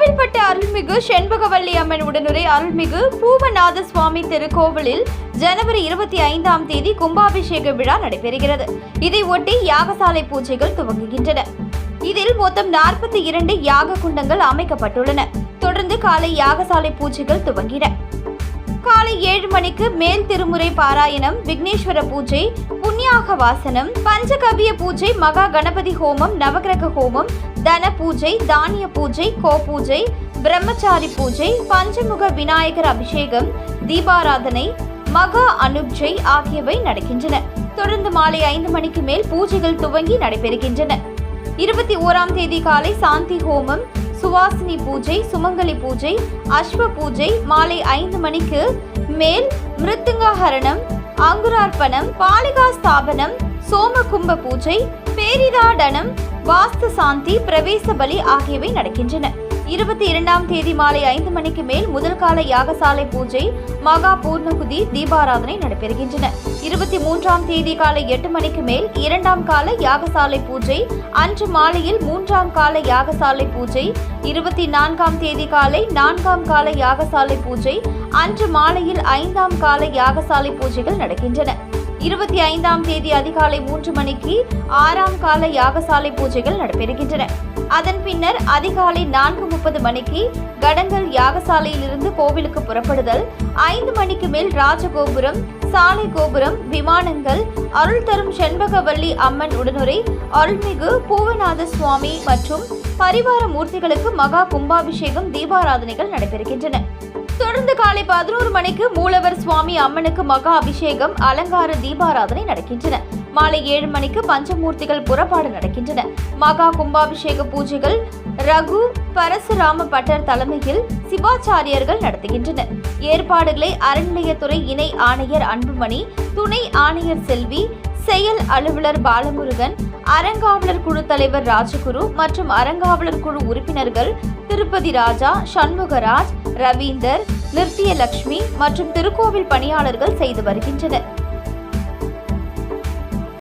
கோவில்பட்டு அருள்மிகு செண்பகவல்லி அம்மன் உடனுரை அருள்மிகு பூவநாத சுவாமி திருக்கோவிலில் ஜனவரி இருபத்தி ஐந்தாம் தேதி கும்பாபிஷேக விழா நடைபெறுகிறது. இதை ஒட்டி யாகசாலை பூஜைகள் துவங்குகின்றன. இதில் மொத்தம் நாற்பத்தி இரண்டு யாக குண்டங்கள் அமைக்கப்பட்டுள்ளன. தொடர்ந்து காலை யாகசாலை பூஜைகள் துவங்கின. ஏழு மணிக்கு மேல் திருமுறை பாராயணம் விக்னேஸ்வர பூஜை புண்ணியாக வாசனம் பஞ்சகவிய பூஜை மகா கணபதி ஹோமம் நவகிரக ஹோமம் தன பூஜை தானிய பூஜை கோ பூஜை பிரம்மச்சாரி பூஜை பஞ்சமுக விநாயகர் அபிஷேகம் தீபாராதனை மகா அனுப்ஜை ஆகியவை நடக்கின்றன. தொடர்ந்து மாலை ஐந்து மணிக்கு மேல் பூஜைகள் துவங்கி நடைபெறுகின்றன. இருபத்தி ஓராம் தேதி காலை சாந்தி ஹோமம் சுவாசினி பூஜை சுமங்கலி பூஜை அஸ்வ பூஜை மாலை ஐந்து மணிக்கு மேல் மிருத்துங்காஹரணம் அங்குரார்ப்பணம் பாலிகா ஸ்தாபனம் சோமகும்ப பூஜை பேரிதாடனம் வாஸ்து சாந்தி பிரவேச பலி ஆகியவை நடக்கின்றன. இருபத்தி இரண்டாம் தேதி மாலை ஐந்து மணிக்கு மேல் முதல் கால யாகசாலை பூஜை மகா பூர்ணகுதி தீபாராதனை நடைபெறுகின்றன. இருபத்தி மூன்றாம் தேதி காலை எட்டு மணிக்கு மேல் இரண்டாம் கால யாகசாலை பூஜை அன்று மாலையில் மூன்றாம் கால யாகசாலை பூஜை இருபத்தி நான்காம் தேதி காலை நான்காம் கால யாகசாலை பூஜை அன்று மாலையில் ஐந்தாம் கால யாகசாலை பூஜைகள் நடக்கின்றன. இருபத்தி ஐந்தாம் தேதி அதிகாலை மூன்று மணிக்கு ஆறாம் கால யாகசாலை பூஜைகள் நடைபெறுகின்றன. அதன் பின்னர் அதிகாலை நான்கு முப்பது மணிக்கு கடங்கல் யாகசாலையிலிருந்து கோவிலுக்கு புறப்படுதல் ஐந்து மணிக்கு மேல் ராஜகோபுரம் சாலை கோபுரம் விமானங்கள் அருள் தரும் செண்பகவல்லி அம்மன் உடனுரை அருள்மிகு பூவநாத சுவாமி மற்றும் பரிவார மூர்த்திகளுக்கு மகா கும்பாபிஷேகம் தீபாராதனைகள் நடைபெறுகின்றன. தொடர்ந்து காலை பதினோரு மணிக்கு மூலவர் சுவாமி அம்மனுக்கு மகா அபிஷேகம் அலங்கார தீபாராதனை நடக்கின்றன. மாலை ஏழு மணிக்கு பஞ்சமூர்த்திகள் புறப்பாடு நடக்கின்றன. மகா கும்பாபிஷேக பூஜைகள் ரகு பரசுராம பட்டர் தலைமையில் சிவாச்சாரியர்கள் நடத்துகின்றனர். ஏற்பாடுகளை அறநிலையத்துறை இணை ஆணையர் அன்புமணி துணை ஆணையர் செல்வி செயல் அலுவலர் பாலமுருகன் அறங்காவலர் குழு தலைவர் ராஜகுரு மற்றும் அறங்காவலர் குழு உறுப்பினர்கள் திருப்பதி ராஜா சண்முகராஜ் ரவீந்தர் நிர்த்தியலட்சுமி மற்றும் திருக்கோவில் பணியாளர்கள் செய்து வருகின்றனர்.